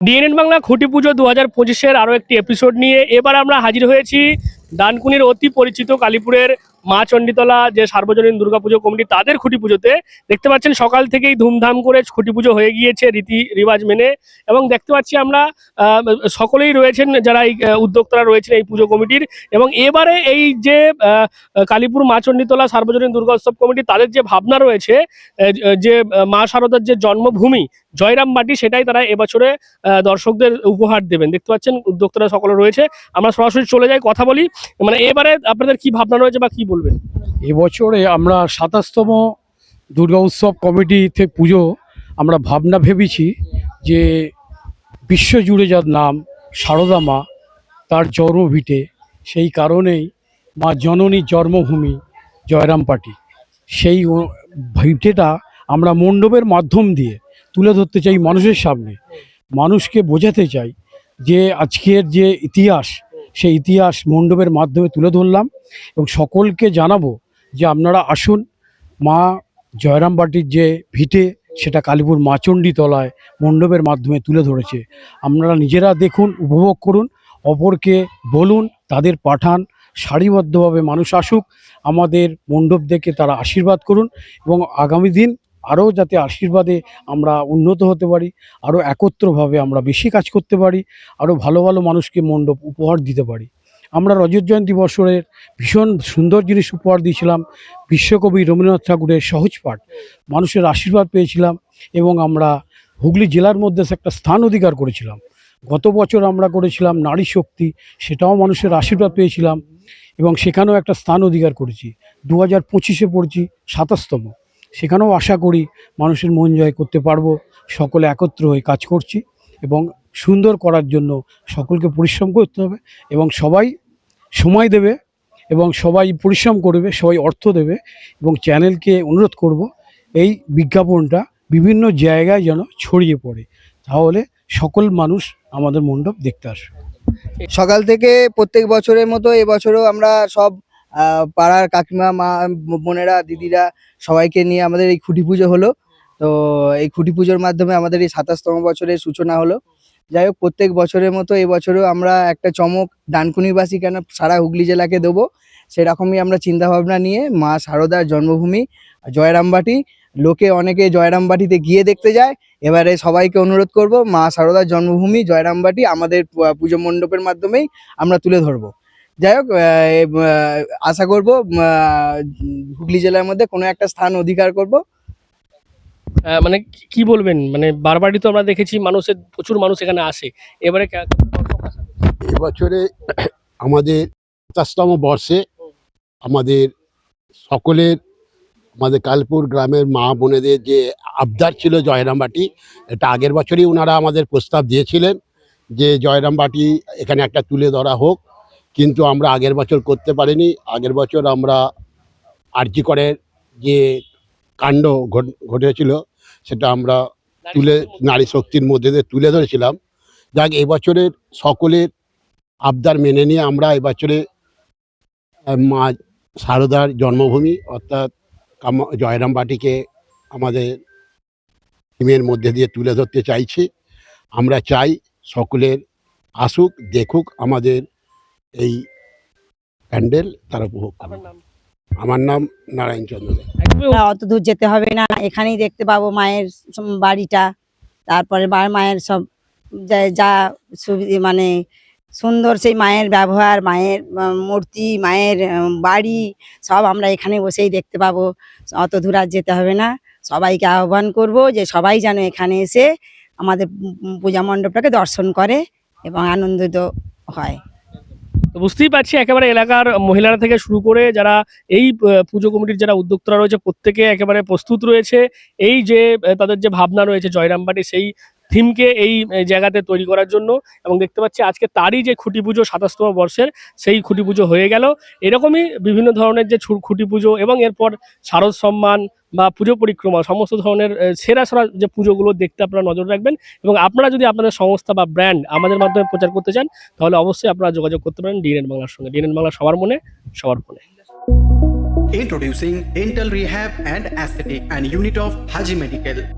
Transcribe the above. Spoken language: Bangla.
ডিএনএন বাংলা খুঁটি পুজো দু হাজার পঁচিশের আরও একটি এপিসোড নিয়ে এবার আমরা হাজির হয়েছি ডানকুনির অতি পরিচিত কালীপুরের মা চণ্ডীতলা যে সার্বজনীন দুর্গাপুজো কমিটি, তাদের খুঁটি পুজোতে। দেখতে পাচ্ছেন সকাল থেকেই ধুমধাম করে খুঁটি পুজো হয়ে গিয়েছে রীতি রিবাজ মেনে এবং দেখতে পাচ্ছি আমরা সকলেই রয়েছেন যারা এই উদ্যোক্তারা রয়েছেন এই পুজো কমিটির এবং এবারে এই যে কালীপুর মা চণ্ডীতলা সার্বজনীন দুর্গা উৎসব কমিটি, তাদের যে ভাবনা রয়েছে যে মা শারদার যে জন্মভূমি জয়রাম বাটি সেটাই তারা এবছরে দর্শকদের উপহার দেবেন। দেখতে পাচ্ছেন, উদ্যোক্তারা সকলে রয়েছে। আমরা সরাসরি চলে যাই, কথা বলি। মানে এবারে আপনাদের কি ভাবনা রয়েছে বা কি বলবেন? এবছরে আমরা সাতাশতম দুর্গা উৎসব কমিটিতে পুজো, আমরা ভাবনা ভেবেছি যে বিশ্বজুড়ে যার নাম সারদা মা, তার জন্মভিটে, সেই কারণেই মা জননী জন্মভূমি জয়রামপাটি সেই ভিটেটা আমরা মণ্ডপের মাধ্যম দিয়ে তুলে ধরতে চাই মানুষের সামনে। মানুষকে বোঝাতে চাই যে আজকের যে ইতিহাস, সেই ইতিহাস মণ্ডপের মাধ্যমে তুলে ধরলাম এবং সকলকে জানাব যে আপনারা আসুন, মা জয়রামবাটির যে ভিটে, সেটা কালীপুর মাচণ্ডী তলায় মণ্ডপের মাধ্যমে তুলে ধরেছে। আপনারা নিজেরা দেখুন, উপভোগ করুন, অপরকে বলুন, তাদের পাঠান, সারিবদ্ধভাবে মানুষ আসুক, আমাদের মণ্ডপ দেখে তারা আশীর্বাদ করুন এবং আগামী দিন আরও যাতে আশীর্বাদে আমরা উন্নত হতে পারি, আরও একত্রভাবে আমরা বেশি কাজ করতে পারি, আরও ভালো ভালো মানুষকে মণ্ডপ উপহার দিতে পারি। আমরা রজত জয়ন্তী বছরের ভীষণ সুন্দর জিনিস উপহার দিয়েছিলাম, বিশ্বকবি রবীন্দ্রনাথ ঠাকুরের সহজ পাঠ। মানুষের আশীর্বাদ পেয়েছিলাম এবং আমরা হুগলি জেলার মধ্যে একটা স্থান অধিকার করেছিলাম। গত বছর আমরা করেছিলাম নারী শক্তি, সেটাও মানুষের আশীর্বাদ পেয়েছিলাম এবং সেখানেও একটা স্থান অধিকার করেছি। দু হাজার পঁচিশে পড়ছি সাতাশতম। সেখানেও আশা করি মানুষের মন জয় করতে পারব। সকলে একত্র হয়ে কাজ করছি এবং সুন্দর করার জন্য সকলকে পরিশ্রম করতে হবে এবং সবাই সময় দেবে এবং সবাই পরিশ্রম করবে, সবাই অর্থ দেবে এবং চ্যানেলকে অনুরোধ করব এই বিজ্ঞাপনটা বিভিন্ন জায়গায় যেন ছড়িয়ে পড়ে। তাহলে সকল মানুষ আমাদের মণ্ডপ দেখতে আসবে। সকাল থেকে প্রত্যেক বছরের মতো এবছরও আমরা সব পাড়ার কাকিমা, মা, বোনেরা, দিদিরা সবাইকে নিয়ে আমাদের এই খুঁটি পুজো হলো। তো এই খুঁটি পুজোর মাধ্যমে আমাদের এই সাতাশতম বছরের সূচনা হলো। যাই হোক, প্রত্যেক বছরের মতো এবছরও আমরা একটা চমক ডানকুনিবাসী কেন সারা হুগলি জেলাকে দেবো, সেরকমই আমরা চিন্তা ভাবনা নিয়ে মা শারদার জন্মভূমি জয়রামবাটি, লোকে অনেকে জয়রামবাটিতে গিয়ে দেখতে যায়। এবারে সবাইকে অনুরোধ করব, মা শারদার জন্মভূমি জয়রামবাটি আমাদের পুজো মণ্ডপের মাধ্যমেই আমরা তুলে ধরবো। যাই হোক আশা করব হুগলি জেলার মধ্যে কোনো একটা স্থান অধিকার করব। মানে কি- কি বলবেন? মানে বারবারই তো আমরা দেখেছি মানুষের প্রচুর মানুষ এখানে আসে। এবারে এবছরে আমাদের পঞ্চাশতম বর্ষে আমাদের সকলের আমাদের কালপুর গ্রামের মা বোনেদের যে আবদার ছিল জয়রামবাটি এটা আগের বছরই ওনারা আমাদের প্রস্তাব দিয়েছিলেন যে জয়রামবাটি এখানে একটা তুলে ধরা হোক। কিন্তু আমরা আগের বছর করতে পারিনি। আগের বছর আমরা আরজি করের যে কাণ্ড ঘট- ঘটেছিল সেটা আমরা তুলে নারী শক্তির মধ্যে দিয়ে তুলে ধরেছিলাম। যাক এবছরের সকলের আবদার মেনে নিয়ে আমরা এবছরে মা শারদার জন্মভূমি অর্থাৎ জয়রাম বাটিকে আমাদের টিমের মধ্যে দিয়ে তুলে ধরতে চাইছি। আমরা চাই সকলের আসুক দেখুক আমাদের এই প্যান্ডেল তারা উপভোগ নাম। আমার নাম নারায়ণ চন্দ্র অত দূর যেতে হবে না এখানেই দেখতে পাবো মায়ের বাড়িটা তারপরে মায়ের সব যা- মানে সুন্দর সেই মায়ের ব্যবহার মায়ের মূর্তি মায়ের বাড়ি সব আমরা এখানে বসেই দেখতে পাবো। অত দূর আর যেতে হবে না। সবাইকে আহ্বান করব যে সবাই যেন এখানে এসে আমাদের পূজা মণ্ডপটাকে দর্শন করে এবং আনন্দিত হয়। বুঝতেই পারছি একেবারে এলাকার মহিলারা থেকে শুরু করে যারা এই পুজো কমিটির যারা উদ্যোক্তারা রয়েছে, প্রত্যেকে একেবারে প্রস্তুত রয়েছে। এই যে তাদের যে ভাবনা রয়েছে জয়রামবাটি, সেই থিমকে এই জায়গাতে তৈরি করার জন্য এবং দেখতে পাচ্ছি আজকে তারই যে খুঁটি পুজো সাতাশতম বর্ষের, সেই খুঁটি পুজো হয়ে গেল। এরকমই বিভিন্ন ধরনের যে খুঁটি পুজো এবং এরপর শারদ সম্মান বা পুজো পরিক্রমা, সমস্ত ধরনের সেরা সেরা যে পুজোগুলো দেখতে আপনারা নজর রাখবেন এবং আপনারা যদি আপনাদের সংস্থা বা ব্র্যান্ড আমাদের মাধ্যমে প্রচার করতে চান, তাহলে অবশ্যই আপনারা যোগাযোগ করতে পারেন ডিএনএন বাংলার সঙ্গে ডিএন বাংলা সবার মনে, সবার ফোনে Introducing Dental Rehab and Aesthetic and Unit of Haji Medical.